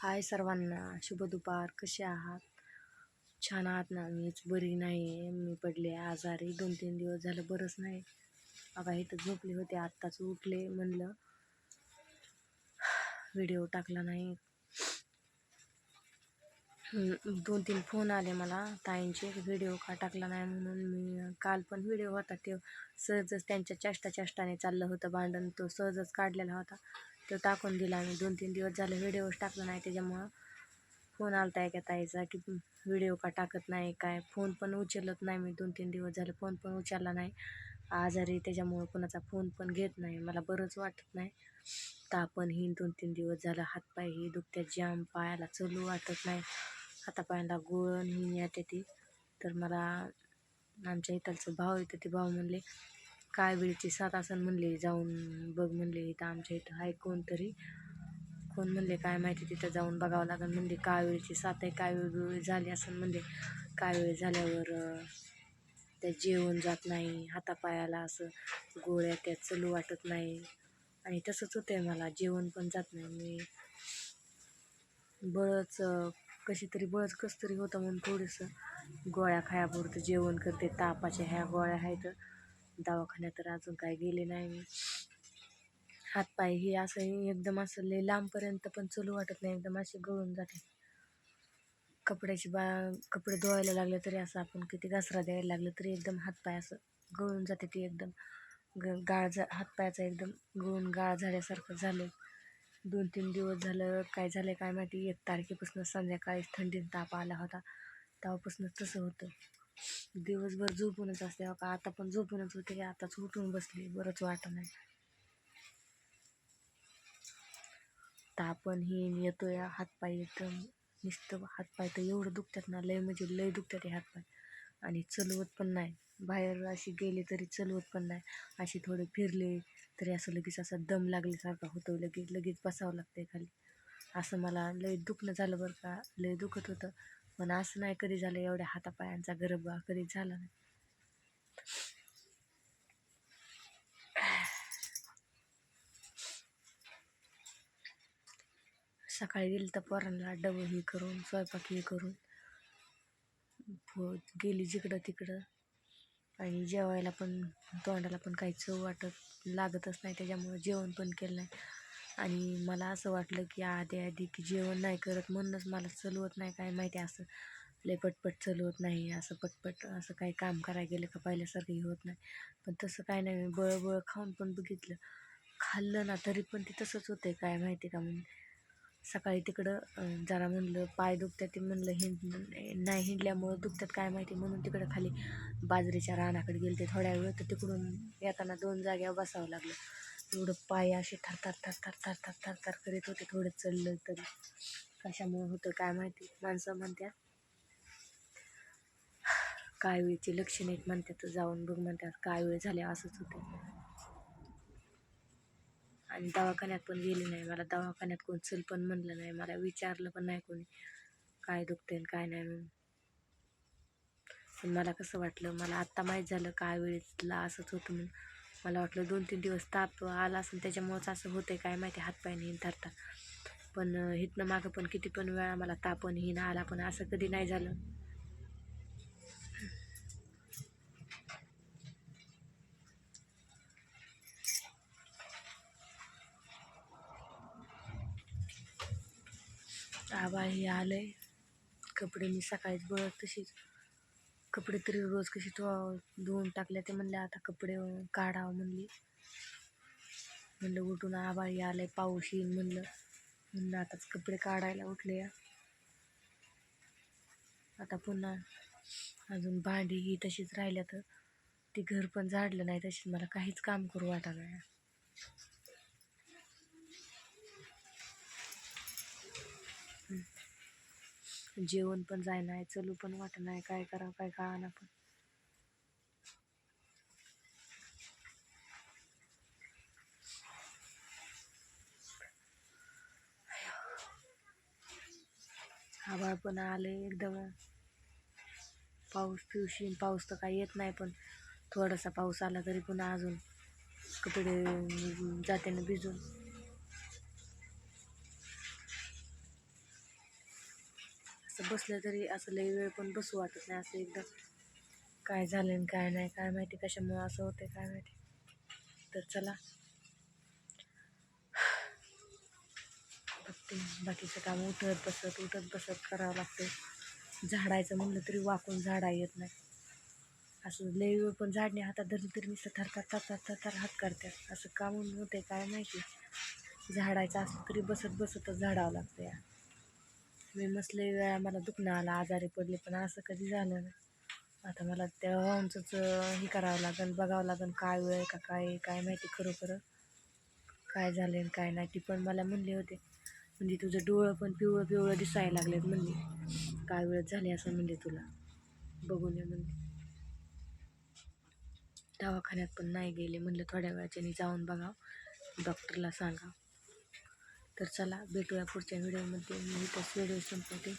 हाय सर्वांना शुभ दुपार. कसे आहात? छान आहात ना मीच. बरी नाही आहे मी पडले आजारी. दोन तीन दिवस झालं बरंच नाही. बघा इथं झोपले होते. आत्ताच उठले म्हणलं. व्हिडिओ टाकला नाही. दोन तीन फोन आले मला. ताईंचे. व्हिडिओ का टाकला नाही म्हणून मी काल पण व्हिडिओ होता. ते सहजच त्यांच्या चेष्टा चेष्टाने चाललं होतं भांडण. तो सहजच काढलेला होता. तो टाकून दिला आम्ही. दोन तीन दिवस झाले व्हिडिओच टाकला नाही त्याच्यामुळं फोन आलता एका ताईचा की व्हिडिओ का टाकत नाही काय? फोन पण उचलत नाही मी. दोन तीन दिवस झाले फोन पण उचलला नाही. आजारी त्याच्यामुळं कोणाचा फोन पण घेत नाही. मला बरंच वाटत नाही. तापण ही दोन तीन दिवस झालं. हातपाय ही दुखत्या जाम पायाला चलू वाटत नाही. हातापायाला गोळण ही येते ती. तर मला आमच्या इथलचं भाव येतं ते भाव म्हणले काय वेळची सात असं म्हणले जाऊन बघ म्हणले इथं आमच्या इथं आहे कोणतरी. कोण म्हणले काय माहिती तिथं जाऊन बघावं लागेल म्हणले काय वेळची सात आहे काय वेळ वेळ झाली असं म्हणले. काय वेळ झाल्यावर त्या जेवण जात नाही हातापायाला असं गोळ्या त्या चलू वाटत नाही. आणि तसंच होतं आहे मला जेवण पण जात नाही. मी बळच कशी तरी बळच कसं तरी होतं म्हणून थोडंसं गोळ्या खायापुरतं जेवण करते तापाच्या ह्या गोळ्या आहेत. दवाखान्यात तर अजून काय गेले नाही मी. हातपाय हे असं एकदम असं लय लांबपर्यंत पण चलू वाटत नाही एकदम असे गळून जाते. कपड्याची बा कपडे धुवायला लागले तरी असं आपण किती घसरा द्यायला लागलं तरी एकदम हातपाय असं गळून जाते ते एकदम. ग गाळ झा हातपायाचा एकदम गळून गाळ झाल्यासारखं झालं दोन तीन दिवस झालं काय झालं काय माहिती एक तारखेपासून संध्याकाळी थंडीत ताप आला होता. तेव्हापासून तसं होतं. दिवसभर झोपूनच असते का? आता पण झोपूनच होते. की आताच उठून बसली. बरंच वाटत नाही तापण हे येतोय हातपाय येतं नुसतं. हातपाय तर एवढं दुखतात ना लय म्हणजे लय दुखतात हे हातपाय. आणि चलवत पण नाही. बाहेर अशी गेली तरी चलवत पण नाही. अशी थोडे फिरले तरी असं लगेच असा दम लागल्यासारखा होतो. लगेच लगेच बसावं लागतंय खाली. असं मला लय दुखणं झालं बरं का? लय दुखत होतं. पण असं नाही कधी झालं एवढ्या हातापायांचा गरबा कधी झाला नाही. सकाळी गेली तर पोरांना डबं हे करून स्वयंपाक हे करून. गेली जिकडं तिकडं. आणि जेवायला पण तोंडाला पण काही चव वाटत लागतच नाही. त्याच्यामुळं जेवण पण केलं नाही. आणि मला असं वाटलं की आधी आधी की जेवण नाही करत म्हणूनच मला चलवत नाही काय माहिती असं. लय पटपट चलवत नाही असं पटपट असं काही काम करायला गेलं का पहिल्यासारखं हे होत नाही. पण तसं काय नाही बळबळ खाऊन पण बघितलं. खाल्लं ना तरी पण ते तसंच होतंय काय माहिती का म्हणून सकाळी तिकडं जरा म्हणलं पाय दुखतात ते म्हणलं हिंड नाही हिंडल्यामुळं दुखतात काय माहिती म्हणून तिकडं खाली बाजरीच्या रानाकडे गेले ते थोड्या वेळ तर तिकडून येताना दोन जाग्यावर बसावं लागलं. एवढं पाय असे थरथर थरथर थरथर थरथर करीत होते थोडं चललं तरी. कशामुळे होतं काय माहिती? माणसं म्हणतात काय वेळचे लक्षण आहेत म्हणतात जाऊन बघ म्हणतात काय वेळ झाले असंच होतं. आणि दवाखान्यात पण गेले नाही. मला दवाखान्यात कोण चल पण म्हणलं नाही. मला विचारलं पण नाही कोणी काय दुखतंय आणि काय नाही म्हणून. पण मला कसं वाटलं मला आत्ता माहीत झालं काय वेळेला असंच होतं म्हणून. मला वाटलं दोन तीन दिवस ताप आला असेल त्याच्यामुळंच असं होतंय काय माहिती हातपायने हिन धरतात पण अं, इथनं मागं पण किती पण वेळा मला तापण हिन आला पण असं कधी नाही झालं. आबा हे आलंय. कपडे मी सकाळीच बळत तशीच. कपडे तरी रोज कशी धुवा धुवून टाकले ते म्हणले आता कपडे काढावं म्हणली. म्हणलं उठून आबाळी आलंय पाऊस येईल म्हणलं. म्हणलं आताच कपडे काढायला उठले या. आता पुन्हा अजून भांडी ही तशीच राहिल्या तर ती घर पण झाडलं नाही तशीच मला काहीच काम करू वाटा जेवण पण जाय नाही चलू पण वाट नाही काय करावं काय कळाना पण. आभाळ पण आले एकदम. पाऊस पिवशी पाऊस तर काही येत नाही पण थोडासा पाऊस आला तरी पुन्हा अजून कपडे जाते ना भिजून. बसलं तरी असं लई वेळ पण बसू वाटत नाही असं एकदम काय झालं आणि काय नाही काय माहिती कशामुळं असं होतं काय माहिती. तर चला. बघते बाकीचं काम उठत बसत उठत बसत करावं लागतं झाडायचं म्हणलं तरी वाकून झाडा येत नाही. असं लई वेळ पण झाडणे हातात धरली तरी नुसतं थरथर थरथर थरथर हात करतात असं काम होते काय माहिती. झाडायचं असलं तरी बसत बसतच झाडावं लागतं या मी मसले वेळा मला दुखणं आलं आजारी पडले पण असं कधी झालं नाही. आता मला त्या भाऊंचंच हे करावं लागेल बघावं लागेल काय वेळ आहे का काय काय माहिती खरोखर काय झालं काय नाही ती पण मला म्हणले होते. म्हणजे तुझं डोळं पण पिवळं पिवळं दिसायला लागलेत म्हणले. काय वेळ झाली असं म्हणले तुला. बघून ये म्हणले. दवाखान्यात पण नाही गेले म्हणलं थोड्या वेळाच्याने जाऊन बघावं. डॉक्टरला सांगा तर चला भेटूया पुढच्या व्हिडिओमध्ये. मी तसं व्हिडिओ संपवते.